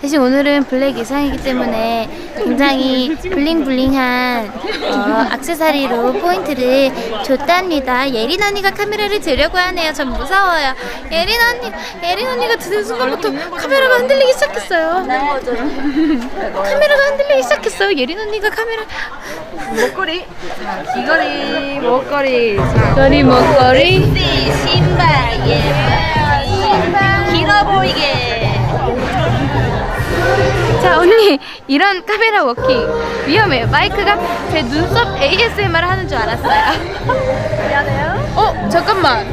대신 오늘은 블랙 의상이기 때문에 굉장히 블링블링한 어, 악세사리로 포인트를 줬답니다. 예린 언니가 카메라를 들려고 하네요. 전 무서워요. 예린 언니, 예린 언니가 드는 순간부터 카메라가 흔들리기 시작했어요. 카메라가 흔들리기 시작했어요. 예린 언니가 카메라 목걸이. 귀걸이, 목걸이. 자, 머리 목걸이 신발, 예. 자 언니 이런 카메라 워킹 위험해요 마이크가 제 눈썹 ASMR 하는 줄 알았어요. 미안해요. 어 잠깐만.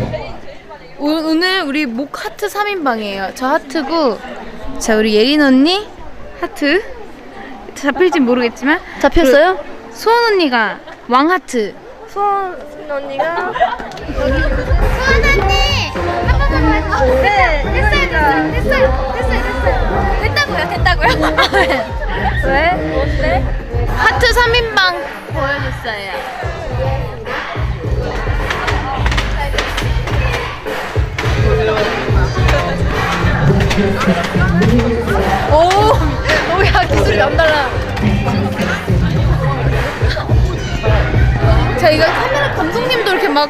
오, 오늘 우리 목 하트 3인방이에요. 저 하트고 자 우리 예린 언니 하트. 잡힐진 모르겠지만. 잡혔어요? 그리고 수원 언니가 왕 하트. 수원 언니가. 수원 언니! 한 번만 더 네, 됐다고요 왜? 뭔데? 하트 3인방 보여줬어요. 오, 오 야 기술이 남달라. 자 이거 카메라 감독님도 이렇게 막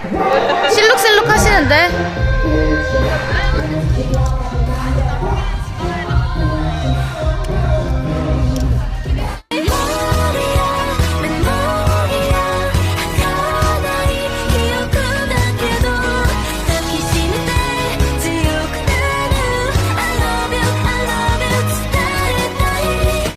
실룩실룩 하시는데.